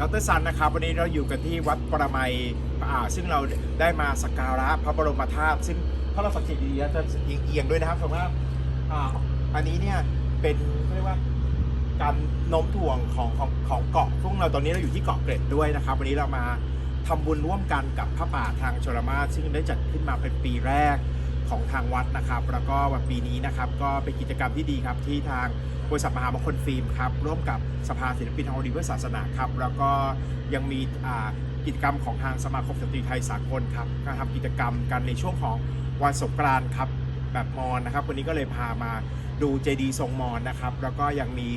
ดรซันนะครับวันนี้เราอยู่กันที่วัดประไมยอ่าซึ่งเราได้มาสักการะพระบรมธาตุซึ่งถ้าเราสังเกตดีๆจะเอียงๆด้วยนะครับเพราะว่าอ่าอันนี้เนี่ยเป็นเรียกว่าการโน้มถ่วงของของของเกาะซึ่งเราตอนนี้เราอยู่ที่เกาะเกร็ดด้วยนะครับ วันนี้เรามาทำบุญร่วมกันกับพระป่าทางชลมาศซึ่งได้จัดขึ้นมาเป็นปีแรก ของทางวัดนะครับ แล้วก็วันปีนี้นะครับก็เป็นกิจกรรมที่ดีครับที่ทางบริษัทมหามงคลฟิล์มครับร่วมกับสภาศิลปินทางดีเพื่อศาสนาครับ แล้วก็ยังมีกิจกรรมของทางสมาคมสตรีไทยสากลครับการทำกิจกรรมกันในช่วงของวันสงกรานต์ครับแบบมอญนะครับ วันนี้ก็เลยพามาดูเจดีย์ทรงมอญนะครับ แล้วก็ยังมี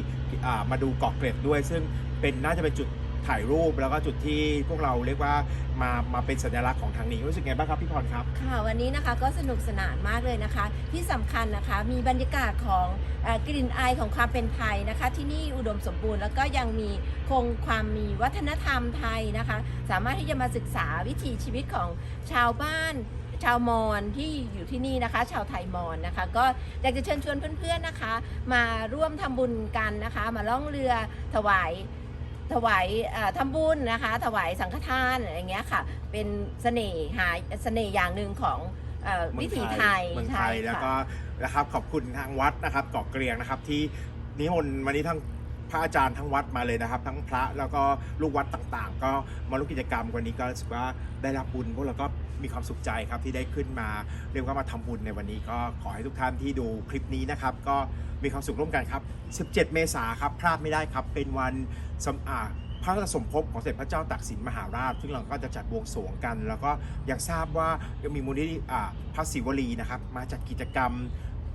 มาดูเกาะเกร็ดด้วย ซึ่งเป็นน่าจะเป็นจุด ถ่ายรูปแล้วก็จุดที่พวกเราเรียกว่ามามาเป็นสัญลักษณ์ของทางนี้รู้สึกไงบ้างครับพี่พรครับ ค่ะวันนี้นะคะก็สนุกสนานมากเลยนะคะ ที่สำคัญนะคะมีบรรยากาศของอกลิ่นอายของความเป็นไทยนะคะ ที่นี่อุดมสมบูรณ์แล้วก็ยังมีคงความมีวัฒนธรรมไทยนะคะ สามารถที่จะมาศึกษาวิถีชีวิตของชาวบ้านชาวมอญที่อยู่ที่นี่นะคะ ชาวไทยมอญนะคะ ก็อยากจะเชิญชวนเพื่อนๆนะคะ มาร่วมทำบุญกันนะคะ มาล่องเรือถวาย ถวายเอ่อทำบุญนะคะ ถวายสังฆทานอะไรอย่างเงี้ยค่ะ เป็นเสน่ห์หาเสน่ห์อย่างหนึ่งของเอ่อวิถีไทยเมืองไทใช่ยแล้วค่ะก็นะครับขอบคุณทางวัดนะครับเกาะเกรียงนะครับที่นิมนต์มานี้ทั้ง พระอาจารย์ทั้งวัดมาเลยนะครับ ทั้งพระแล้วก็ลูกวัดต่างๆ ก็มาร่วมกิจกรรมวันนี้ก็รู้สึกว่าได้รับบุญพวกเราก็มีความสุขใจครับที่ได้ขึ้นมา เรียกว่ามาทำบุญในวันนี้ก็ขอให้ทุกท่านที่ดูคลิปนี้นะครับ ก็มีความสุขร่วมกันครับ 17 เมษายนครับพลาดไม่ได้ครับ เป็นวันสำอาพระราชสมภพของเสด็จพระเจ้าตากสินมหาราช ซึ่งเราก็จะจัดบวงสรวงกัน แล้วก็ยังทราบว่ายังมีมูลนิธิอ่าพระศิวลีนะครับ มาจัดกิจกรรม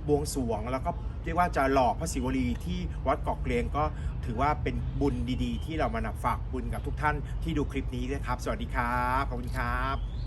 บวงสรวง แล้วก็เรียกว่าจะหล่อพระศิวลีที่วัดเกาะเกรียงก็ถือว่าเป็นบุญดีๆ ที่เรามานำฝากบุญกับทุกท่านที่ดูคลิปนี้นะครับ สวัสดีครับ ขอบคุณครับ